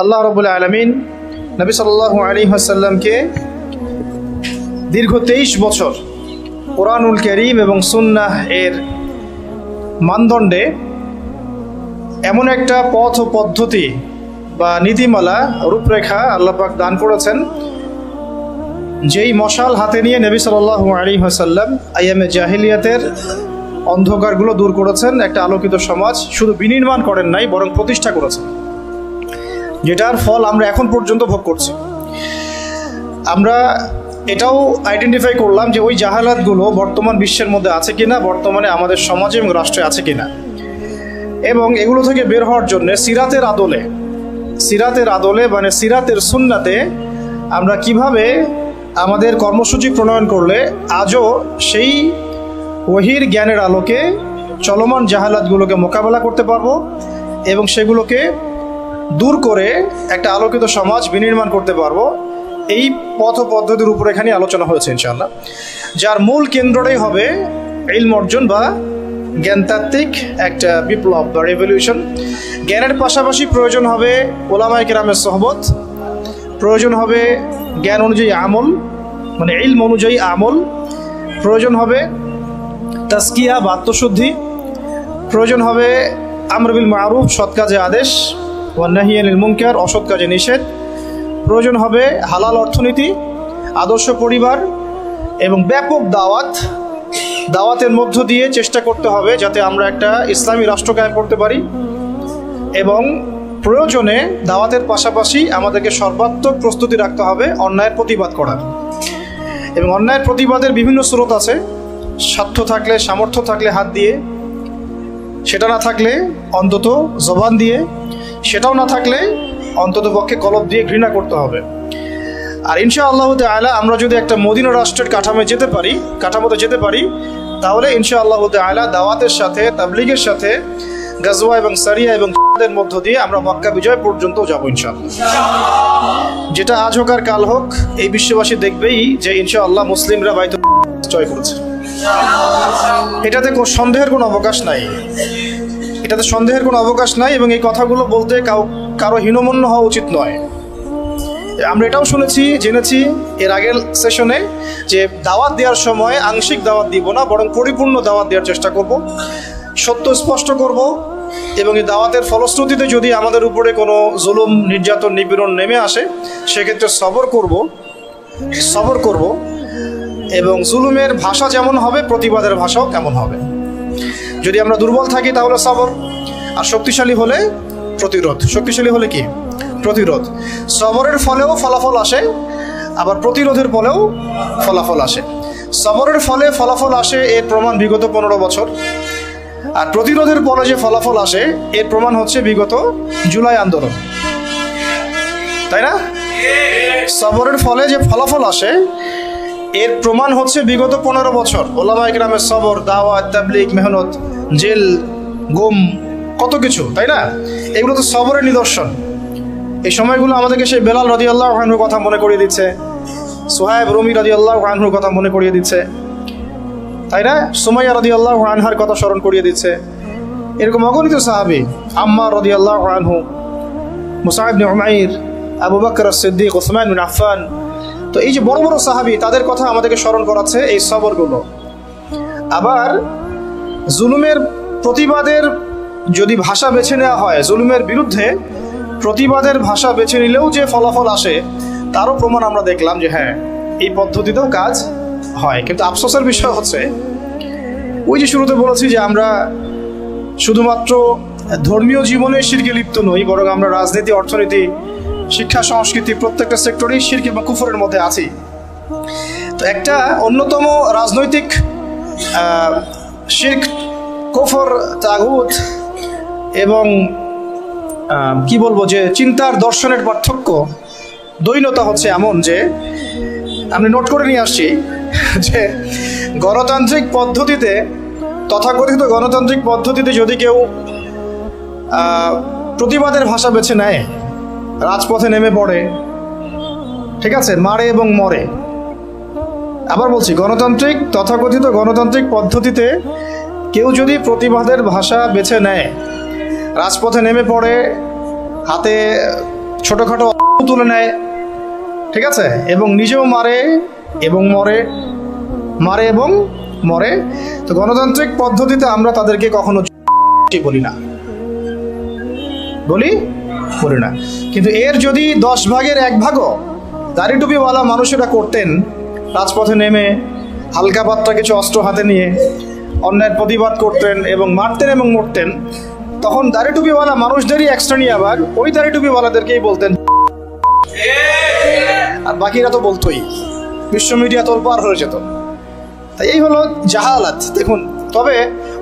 আল্লাহ রবুল্লা আলমিন নবী সাল্লাহ আলী হাসাল্লামকে দীর্ঘ তেইশ বছর কোরআনুল করিম এবং সুন্নাহ এর মানদণ্ডে এমন একটা পথ ও পদ্ধতি বা নীতিমালা, রূপরেখা আল্লাপাক দান করেছেন, যেই মশাল হাতে নিয়ে নবী সাল্লাহ আলী হাসাল্লাম আইএমএ জাহিলিয়াতের অন্ধকারগুলো দূর করেছেন। একটা আলোকিত সমাজ শুধু বিনির্মাণ করেন নাই, বরং প্রতিষ্ঠা করেছেন। যেটার ফল আমরা এখন পর্যন্ত ভোগ করছি। আমরা এটাও আইডেন্টিফাই করলাম যে ওই জাহালাতগুলো বর্তমান বিশ্বের মধ্যে আছে কিনা, বর্তমানে আমাদের সমাজে এবং রাষ্ট্রে আছে কিনা। এবং এগুলো থেকে বের হওয়ার জন্য সিরাতের আদলে সিরাতের আদলে মানে সিরাতের সুন্নাতে আমরা কীভাবে আমাদের কর্মসূচি প্রণয়ন করলে আজও সেই ওহির জ্ঞানের আলোকে চলমান জাহালাতগুলোকে মোকাবেলা করতে পারব এবং সেগুলোকে দূর করে একটা আলোকিত সমাজ বিনির্মাণ করতে পারব। এই পথ পদ্ধতির উপর এখানে আলোচনা হয়েছে ইনশাল্লাহ যার মূল কেন্দ্রটাই হবে ইলম অর্জন বা জ্ঞানতাত্ত্বিক একটা বিপ্লব বা রেভলিউশন জ্ঞানের পাশাপাশি প্রয়োজন হবে ওলামায় কেরামের সহবত। প্রয়োজন হবে জ্ঞান অনুযায়ী আমল মানে ইলম অনুযায়ী আমল। প্রয়োজন হবে তাস্কিয়া বা আত্মশুদ্ধি। প্রয়োজন হবে আমরবিল মারুফ, সৎ কাজে আদেশ। ওয়ান্নাহিয়ানিল মুনকার, অসৎ কাজে নিষেধ। প্রয়োজন হবে হালাল অর্থনীতি, আদর্শ পরিবার এবং ব্যাপক দাওয়াত। দাওয়াতের মধ্য দিয়ে চেষ্টা করতে হবে যাতে আমরা একটা ইসলামী রাষ্ট্র কায়েম করতে পারি। এবং প্রয়োজনে দাওয়াতের পাশাপাশি আমাদেরকে সর্বাত্মক প্রস্তুতি রাখতে হবে অন্যায়ের প্রতিবাদ করার। এবং অন্যায়ের প্রতিবাদের বিভিন্ন স্রোত আছে। স্বার্থ থাকলে, সামর্থ্য থাকলে হাত দিয়ে, সেটা না থাকলে অন্তত জবান দিয়ে সেটাও না থাকলে অন্তত পক্ষে কলব দিয়ে ঘৃণা করতে হবে। আর ইনশা আল্লাহ তালা আমরা যদি একটা মদিনা রাষ্ট্রের কাঠামো যেতে পারি, কাঠামোতে যেতে পারি, তাহলে ইনশা আল্লাহ তালা দাওয়াতের সাথে, তাবলিগের সাথে, গাজওয়া এবং সারিয়া এবং মধ্য দিয়ে আমরা মক্কা বিজয় পর্যন্ত যাব ইনশাআল্লাহ। যেটা আজ হোক আর কাল হোক, এই বিশ্ববাসী দেখবেই যে ইনশাআল্লাহ মুসলিমরা বাইত জয় করেছে। এটাতে সন্দেহের কোনো অবকাশ নাই। এটাতে সন্দেহের কোনো অবকাশ নাই এবং এই কথাগুলো বলতে কাউ, কারও হীনমন্য হওয়া উচিত নয়। আমরা এটাও শুনেছি, জেনেছি এর আগের সেশনে যে দাওয়াত দেওয়ার সময় আংশিক দাওয়াত দিব না, বরং পরিপূর্ণ দাওয়াত দেওয়ার চেষ্টা করব। সত্য স্পষ্ট করব এবং এই দাওয়াতের ফলশ্রুতিতে যদি আমাদের উপরে কোনো জুলুম, নির্যাতন, নিপীড়ন নেমে আসে, সেক্ষেত্রে সবর করব সবর করব এবং জুলুমের ভাষা যেমন হবে, প্রতিবাদের ভাষাও কেমন হবে। যদি আমরা দুর্বল থাকি তাহলে সবর, আর শক্তিশালী হলে প্রতিরোধ। শক্তিশালী হলে কি? প্রতিরোধ। সবরের ফলেও ফলাফল আসে, আবার প্রতিরোধের ফলেও ফলাফল আসে। সবরের ফলে ফলাফল আসে, এর প্রমাণ বিগত পনেরো বছর। আর প্রতিরোধের ফলে যে ফলাফল আসে, এর প্রমাণ হচ্ছে বিগত জুলাই আন্দোলন। তাই না? সবরের ফলে যে ফলাফল আসে, এর প্রমাণ হচ্ছে বিগত পনেরো বছর। ওলামা ইকরামের সবর, দাওয়াত তাবলিক মেহনত জেল, গুম, কত কিছু, তাই না? এগুলো তো সবরের নিদর্শন। এই সময়গুলো আমাদেরকে সেই বেলাল রদি আল্লাহ আনহুর কথা মনে করিয়ে দিচ্ছে। সোহায়েব রুমি রদি আল্লাহ আনহুর কথা মনে করিয়ে দিচ্ছে। তাই না? সুমাইয়া রদি আল্লাহ আনহার কথা স্মরণ করিয়ে দিচ্ছে। এরকম অগণিত সাহাবি আম্মা রদি আল্লাহ আনহু মুসাহিব উমাইর, আবু বকর সিদ্দিক ওসমান বিন আফফান। তো এই যে বড় বড় সাহাবি, তাদের কথা আমাদেরকে স্মরণ করাচ্ছে এই সবরগুলো। আবার জুলুমের প্রতিবাদের যদি ভাষা বেছে নেওয়া হয়, জুলুমের বিরুদ্ধে প্রতিবাদের ভাষা বেছে নিলেও যে ফলাফল আসে, তারও প্রমাণ আমরা দেখলাম যে হ্যাঁ এই পদ্ধতিতেও কাজ হয়। কিন্তু আফসোসের বিষয় হচ্ছে, ওই যে শুরুতে বলেছি যে আমরা শুধুমাত্র ধর্মীয় জীবনে শিরকে লিপ্ত নই, বরং আমরা রাজনীতি, অর্থনীতি, শিক্ষা, সংস্কৃতি প্রত্যেকটা সেক্টরেই শির্ক এবং কুফরের মধ্যে আছি। তো একটা অন্যতম রাজনৈতিক শির্ক কুফর, তাগুত এবং কি বলব যে চিন্তার দর্শনের পার্থক্য, দৈনতা হচ্ছে এমন যে, আমি নোট করে নিয়ে আসছি যে গণতান্ত্রিক পদ্ধতিতে, তথাকথিত গণতান্ত্রিক পদ্ধতিতে যদি কেউ প্রতিবাদের ভাষা বেছে নেয়, রাজপথে নেমে পড়ে, ঠিক আছে, মারে এবং মরে আবার বলছি, গণতান্ত্রিক তথাকথিত গণতান্ত্রিক পদ্ধতিতে কেউ যদি প্রতিবাদের ভাষা বেছে নেয়, রাজপথে নেমে পড়ে, হাতে ছোটোখাটো তুলে নেয়, ঠিক আছে? এবং নিজেও মারে এবং মরে, মারে এবং মরে, তো গণতান্ত্রিক পদ্ধতিতে আমরা তাদেরকে কখনো বলি না। বলি? বলি না। কিন্তু এর যদি দশ ভাগের এক ভাগও দাড়ি টুপিওয়ালা মানুষেরা করতেন রাজপথে নেমে হালকা পাত্রা কিছু অস্ত্র হাতে নিয়ে অন্যায়ের প্রতিবাদ করতেন এবং মারতেন এবং মরতেন, তখন দাড়ি টুপিওয়ালা মানুষদেরই এক আবার ওই দাড়ি টুপিওয়ালাদেরকেই বলতেন। আর বাকিরা তো বলতোই, বিশ্ব মিডিয়া তোলপার হয়ে যেত। তাই এই হলো জাহালাত। দেখুন, তবে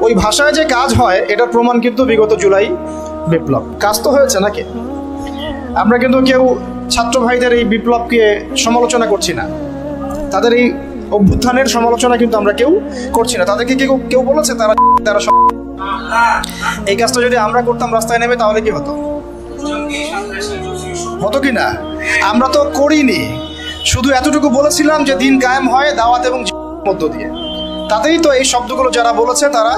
ওই ভাষায় যে কাজ হয়, এটার প্রমাণ কিন্তু বিগত জুলাই বিপ্লব। কাজ তো হয়েছে নাকি? আমরা কিন্তু কেউ ছাত্র ভাইদের এই বিপ্লবকে সমালোচনা করছি না। তাদের এই অভ্যুত্থানের সমালোচনা কিন্তু আমরা কেউ করছি না। তাদেরকে কেউ কেউ বলেছে, তারা তারা এই কাজটা যদি আমরা করতাম, রাস্তায় নেমে তাহলে কি হতো? হতো কি না? আমরা তো করিনি। শুধু এতটুকু বলেছিলাম যে দিন কায়েম হয়, দাওয়াত এবং মধ্য দিয়ে। তাতেই তো এই শব্দগুলো যারা বলেছে, তারা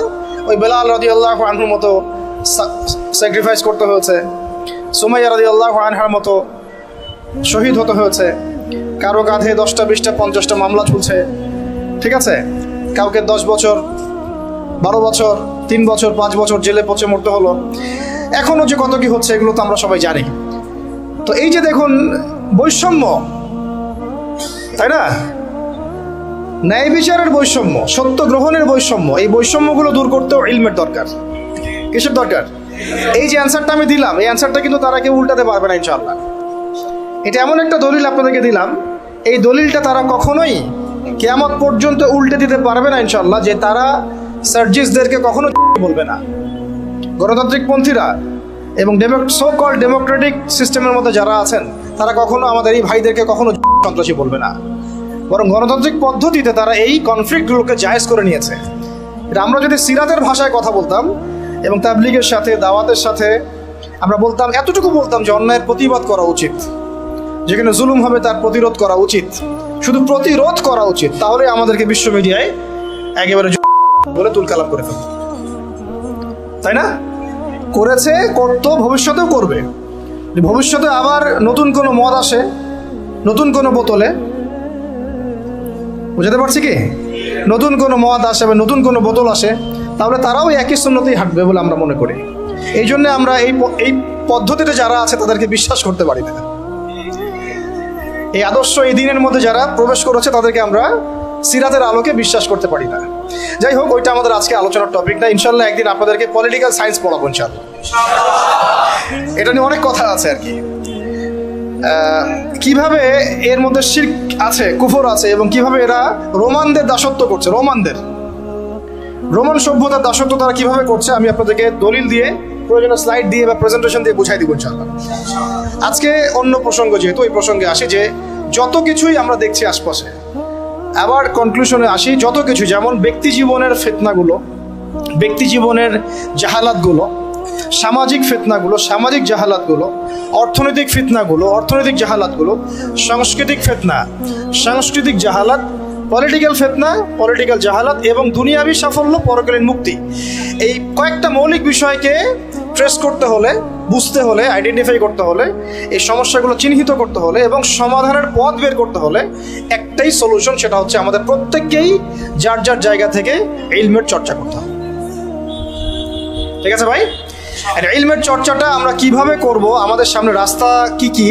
ওই বেলাল রদি আল্লাহ আনহুর মতো স্যাক্রিফাইস করতে হয়েছে, সুমাইয়া রদি আল্লাহ আনহার মতো শহীদ হতে হয়েছে। কারও কাঁধে দশটা, বিশটা, পঞ্চাশটা মামলা চলছে। ঠিক আছে? কাউকে দশ বছর, বারো বছর, তিন বছর, পাঁচ বছর জেলে পচে মরতে হলো। এখনও যে কত কি হচ্ছে এগুলো তো আমরা সবাই জানি। তো এই যে দেখুন, বৈষম্য, তাই না? ন্যায় বিচারের বৈষম্য, সত্য গ্রহণের বৈষম্য, এই বৈষম্যগুলো দূর করতেও ইলমের দরকার। কিসের দরকার? এই যে অ্যান্সারটা আমি দিলাম, এই অ্যান্সারটা কিন্তু তারা কেউ উল্টাতে পারবে না ইনশাল্লাহ এটা এমন একটা দলিল আপনাদেরকে দিলাম এই দলিলটা তারা কখনোই কেয়ামত পর্যন্ত উল্টে দিতে পারবে না ইনশাল্লাহ যে তারা সার্জিসদেরকে কখনো বলবে না। গণতান্ত্রিক পন্থীরা এবং সো কল ডেমোক্রেটিক সিস্টেমের মধ্যে যারা আছেন, তারা কখনো আমাদের এই ভাইদেরকে কখনো সন্ত্রাসী বলবে না। বরং গণতান্ত্রিক পদ্ধতিতে তারা এই কনফ্লিক্টগুলোকে জায়েজ করে নিয়েছে। আমরা যদি সিরাতের ভাষায় কথা বলতাম এবং তাবলিগের সাথে, দাওয়াতের সাথে আমরা বলতাম, এতটুকু বলতাম যে অন্যায়ের প্রতিবাদ করা উচিত। যেখানে জুলুম হবে তার প্রতিরোধ করা উচিত। শুধু প্রতিরোধ করা উচিত, তাহলে আমাদেরকে বিশ্ব মিডিয়ায় একেবারে বলে তুলকালাম করে ফেলত তাই না? করেছে, করতো, ভবিষ্যতেও করবে। ভবিষ্যতে আবার নতুন কোনো মদ আসে, নতুন কোনো বোতলে। বুঝাতে পারছি কি? নতুন কোনো মদ আসে বা নতুন কোনো বোতল আসে, তাহলে তারাও একই সুন্নতেই হাঁটবে বলে আমরা মনে করি। এই জন্য আমরা এই এই পদ্ধতিতে যারা আছে তাদেরকে বিশ্বাস করতে পারি না। এই আদর্শ এই দিনের মধ্যে যারা প্রবেশ করেছে, তাদেরকে আমরা সিরাতের আলোকে বিশ্বাস করতে পারি না। যাই হোক, ওইটা আমাদের আজকে আলোচনার টপিক না। ইনশাল্লাহ একদিন আপনাদেরকে পলিটিক্যাল সায়েন্স পড়াবো ইনশাল্লাহ এটা নিয়ে অনেক কথা আছে আর কি। কীভাবে এর মধ্যে শির্ক আছে, কুফর আছে, এবং কীভাবে এরা রোমানদের দাসত্ব করছে, রোমানদের। রোমান সভ্যতার দাসত্ব তারা কীভাবে করছে, আমি আপনাদেরকে দলিল দিয়ে প্রয়োজনীয় স্লাইড দিয়ে বা প্রেজেন্টেশন দিয়ে বুঝাই দিব ইনশাল্লাহ আজকে অন্য প্রসঙ্গ যেহেতু, এই প্রসঙ্গে আসি যে যত কিছুই আমরা দেখছি আশপাশে, আবার কনক্লুশনে আসি, যত কিছু, যেমন ব্যক্তি জীবনের ফেতনাগুলো, ব্যক্তি জীবনের জাহালাতগুলো, সামাজিক ফেতনাগুলো, সামাজিক জাহালাতগুলো, অর্থনৈতিক ফিতনাগুলো, অর্থনৈতিক জাহালাতগুলো, সাংস্কৃতিক ফেতনা, সাংস্কৃতিক জাহালাত পলিটিক্যাল ফেতনা পলিটিক্যাল জাহালাত এবং দুনিয়াবি সাফল্য পরকালীন মুক্তি। এই কয়েকটা মৌলিক বিষয়কে ট্রেস করতে হলে, বুঝতে হলে আইডেন্টিফাই করতে হলে, এই সমস্যাগুলো চিহ্নিত করতে হলে এবং সমাধানের পথ বের করতে হলে একটাই সলিউশন সেটা হচ্ছে আমাদের প্রত্যেককেই যার যার জায়গা থেকে ইলমের চর্চা করতে হবে। ঠিক আছে ভাই? ইলমের চর্চাটা আমরা কীভাবে করব, আমাদের সামনে রাস্তা কি কি,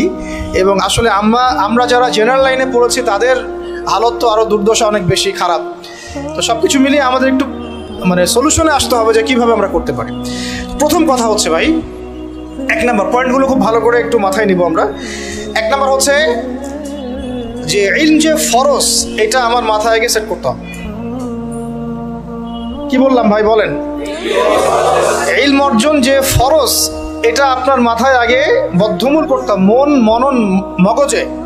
এবং আসলে আমরা আমরা যারা জেনারেল লাইনে পড়েছি তাদের হালত তো আরও দুর্দশা অনেক বেশি খারাপ। তো সব কিছু মিলিয়ে আমাদের একটু মানে সলিউশনে আসতে হবে যে কীভাবে আমরা করতে পারি। প্রথম কথা হচ্ছে ভাই, এক নাম্বার পয়েন্টগুলো খুব ভালো করে একটু মাথায় নিব আমরা। এক নাম্বার হচ্ছে যে ইলম যে ফরস এটা আমার মাথায় আগে সেট করতে হবে। কি বললাম ভাই, বলেন? ইলম অর্জন যে ফরস এটা আপনার মাথায় আগে বদ্ধমূল করতে। মন, মনন, মগজে।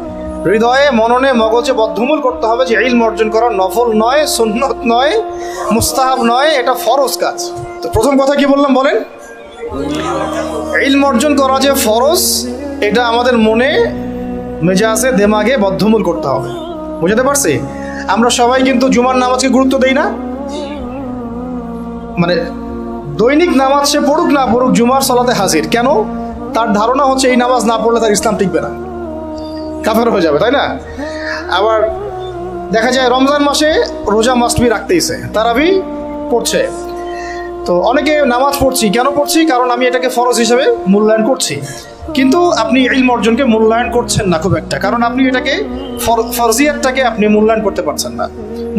হৃদয়ে, মননে, মগজে বদ্ধমূল করতে হবে যে ইলম অর্জন করা নফল নয়, সুন্নত নয়, মুস্তাহাব নয়, এটা ফরজ কাজ। তো প্রথম কথা কি বললাম বলেন? ইলম অর্জন করা যে ফরজ, এটা আমাদের মনে, মেজাজে, দেমাগে বদ্ধমূল করতে হবে। বুঝতে পারছি? আমরা সবাই কিন্তু জুমার নামাজকে গুরুত্ব দেই না। মানে দৈনিক নামাজ সে পড়ুক না পড়ুক, জুমার সলাতে হাজির। কেন? তার ধারণা হচ্ছে এই নামাজ না পড়লে তার ইসলাম টিকবে না। কাফের হয়ে যাবে তাই না? আবার দেখা যায় রমজান মাসে রোজা মাস্টবি রাখতেইছে তারাবি পড়ছে। তো অনেকে নামাজ পড়ছি কেন পড়ছি? কারণ আমি এটাকে ফরজ হিসেবে মূল্যায়ন করছি। কিন্তু আপনি ইলম অর্জনকে মূল্যায়ন করছেন না খুব একটা কারণ আপনি এটাকে ফরজিয়াতটাকে আপনি মূল্যায়ন করতে পারছেন না।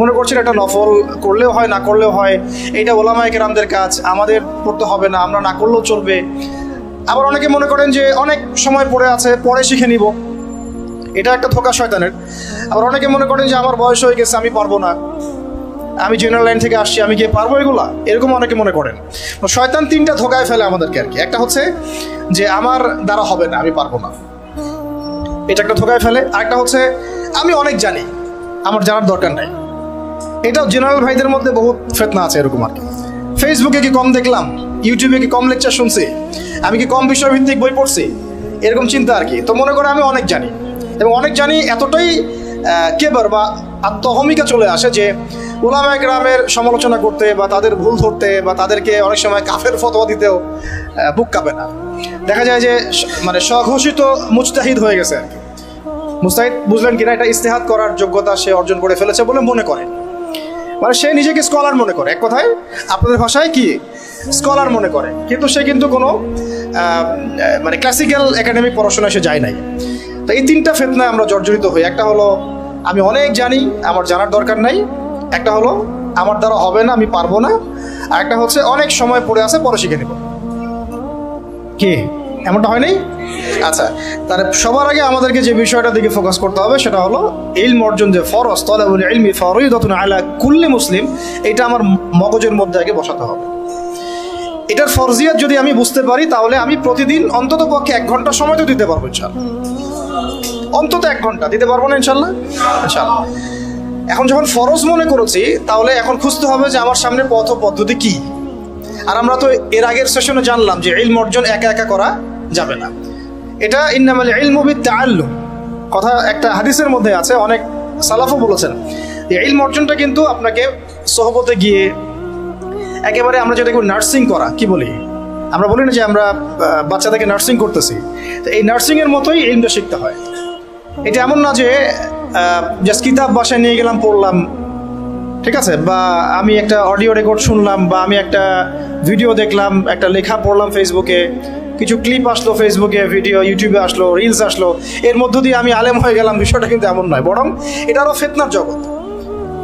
মনে করছেন এটা নফল করলেও হয় না করলেও হয় এটা ওলামায় কেরামদের কাজ আমাদের পড়তে হবে না আমরা না করলেও চলবে। আবার অনেকে মনে করেন যে অনেক সময় পড়ে আছে পরে শিখে নিব। এটা একটা ধোকা শয়তানের। আবার অনেকে মনে করেন যে, আমার বয়স হয়ে গেছে, আমি পারব না। আমি জেনারেল লাইন থেকে আসছি, আমি গিয়ে পারব এগুলা? এরকম অনেকে মনে করেন। শয়তান তিনটা ধোকায় ফেলে আমাদেরকে আর কি একটা হচ্ছে যে, আমার দ্বারা হবে না, আমি পারব না। এটা একটা ধোকায় ফেলে। আরেকটা হচ্ছে, আমি অনেক জানি, আমার জানার দরকার নাই। এটাও জেনারেল ভাইদের মধ্যে বহুত ফেতনা আছে এরকম আর কি ফেসবুকে কি কম দেখলাম? ইউটিউবে কি কম লেকচার শুনছি? আমি কি কম বিষয়ভিত্তিক বই পড়ছি? এরকম চিন্তা আর কি তো মনে করে আমি অনেক জানি। এবং অনেক জানি এতটাই কেবার বা আত্মহমিকা চলে আসে যে ওলামা গ্রামের সমালোচনা করতে বা তাদের ভুল ধরতে বা তাদেরকে অনেক সময় কাফের ফতোয়া দিতেও বুক কাঁপে না। দেখা যায় যে মানে স্বঘোষিত মুজতাহিদ হয়ে গেছে কি। মুস্তাহিদ বুঝলেন কিনা, এটা ইস্তেহাত করার যোগ্যতা সে অর্জন করে ফেলেছে বলে মনে করে। মানে সে নিজেকে স্কলার মনে করে। এক কথায়, আপনাদের ভাষায় কি? স্কলার মনে করে। কিন্তু সে কিন্তু কোনো মানে ক্লাসিক্যাল একাডেমিক পড়াশোনায় সে যায় নাই। তো এই তিনটা ফেতনায় আমরা জর্জরিত হই। একটা হলো, আমি অনেক জানি, আমার জানার দরকার নাই। একটা হলো, আমার দ্বারা হবে না, আমি পারব না। আর একটা হচ্ছে, অনেক সময় পড়ে আছে, পরে শিখে নেব। কি? এমনটা হয়নি আচ্ছা তাহলে সবার আগে আমাদেরকে যে বিষয়টা দিকে ফোকাস করতে হবে, সেটা হলো, ইলম অর্জন যে ফরজ, তলাবুল ইলমি ফরইদাতুন আলা কুল্লি মুসলিম, এটা আমার মগজের মধ্যে আগে বসাতে হবে। এটার ফরজিয়াত যদি আমি বুঝতে পারি, তাহলে আমি প্রতিদিন অন্তত পক্ষে এক ঘণ্টা সময় তো দিতে পারব ইনশাল্লাহ অন্তত এক ঘণ্টা, দিতে পারব না ইনশাল্লাহ? ইনশাল্লাহ। এখন যখন ফরজ মনে করেছি, তাহলে এখন খুঁজতে হবে যে আমার সামনে পথ পদ্ধতি কি। আর আমরা তো এর আগের সেশনে জানলাম যে ইলম অর্জন একা একা করা যাবে না। এটা ইন্নামাল ইলমু বিত তাআল্লুম কথা একটা হাদিসের মধ্যে আছে, অনেক সালাফও বলেছেন। ইলম অর্জনটা কিন্তু আপনাকে সহবতে গিয়ে একেবারে আমরা যেটা নার্সিং করা, কি বলি? আমরা বলি না যে আমরা বাচ্চাদেরকে নার্সিং করতেছি। তো এই নার্সিং এর মতোই ইলমটা শিখতে হয়। এটা এমন না যে জাস্ট কিতাব বাসায় নিয়ে গেলাম, পড়লাম, ঠিক আছে? বা আমি একটা অডিও রেকর্ড শুনলাম, বা আমি একটা ভিডিও দেখলাম, একটা লেখা পড়লাম ফেসবুকে কিছু ক্লিপ আসলো ফেসবুকে ভিডিও ইউটিউবে আসলো রিলস আসলো, এর মধ্য দিয়ে আমি আলেম হয়ে গেলাম, বিষয়টা কিন্তু এমন নয়। বরং এটা আরও ফেতনার জগৎ।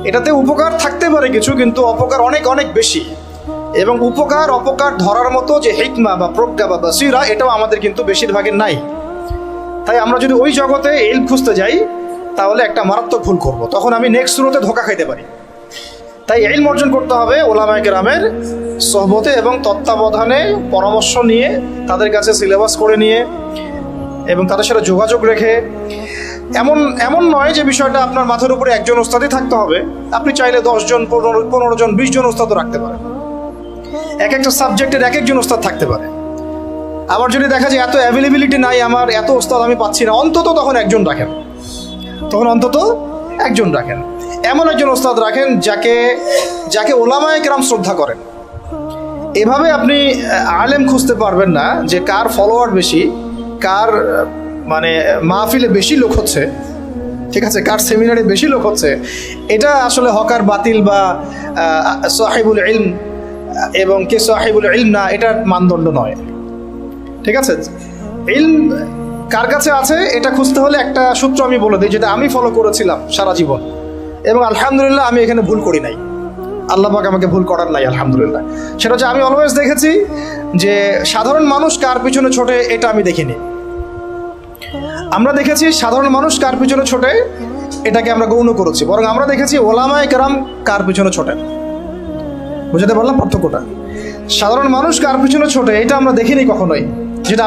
এটাতে উপকার থাকতে পারে কিছু, কিন্তু অপকার অনেক অনেক বেশি। এবং উপকার, অপকার ধরার মতো যে হিকমা বা প্রজ্ঞা বা বাসিরা, এটাও আমাদের কিন্তু বেশিরভাগের নাই। তাই আমরা যদি ওই জগতে এল খুঁজতে যাই, তাহলে একটা মারাত্মক ভুল করব। তখন আমি নেক্সট শুরুতে ধোকা খাইতে পারি। তাই এলম অর্জন করতে হবে ওলামায় গ্রামের সহবতে এবং তত্ত্বাবধানে পরামর্শ নিয়ে, তাদের কাছে সিলেবাস করে নিয়ে এবং তাদের সাথে যোগাযোগ রেখে। এমন এমন নয় যে বিষয়টা আপনার মাথার উপরে একজন ওস্তাদই থাকতে হবে। আপনি চাইলে দশজন, পনেরো পনেরো জন, বিশ জন ওস্তাদও রাখতে পারেন। এক একটা সাবজেক্টের এক একজন ওস্তাদ থাকতে পারে। আবার যদি দেখা যায় এত অ্যাভেলেবিলিটি নাই আমার, এত ওস্তাদ আমি পাচ্ছি না, অন্তত তখন একজন রাখেন। তখন অন্তত একজন রাখেন। এমন একজন ওস্তাদ রাখেন যাকে যাকে ওলামায় কেরাম শ্রদ্ধা করেন। এভাবে আপনি আলেম খুঁজতে পারবেন না যে কার ফলোয়ার বেশি, কার মানে মাহফিলে বেশি লোক হচ্ছে, ঠিক আছে, কার সেমিনারে বেশি লোক হচ্ছে। এটা আসলে হকার বাতিল বা সাহেবুল ইলম এবং কে সাহেবুল ইলম? না, এটার মানদণ্ড নয়। ঠিক আছে? ইলম কার কাছে আছে? এটা খুঁজতে হলে একটা সূত্র আমি বলে দিই, যেটা আমি ফলো করেছিলাম সারা জীবন। এবং আলহামদুলিল্লাহ, আমি এখানে ভুল করি নাই। আল্লাহ পাক আমাকে ভুল করার নাই, আলহামদুলিল্লাহ। সেটা হচ্ছে, আমি অলওয়েজ দেখেছি যে সাধারণ মানুষ কার পিছনে ছোটে, এটা আমি দেখিনি। আমরা দেখেছি, সাধারণ মানুষ কার পিছনে ছোটে, এটাকে আমরা গৌণ করেছি। বরং আমরা দেখেছি, ওলামায় কেরাম কার পিছনে ছোটেন বুঝতে পারলাম পার্থক্যটা। সাধারণ মানুষ কার পিছনে ছোটে এটা আমরা দেখিনি কখনোই। যেটা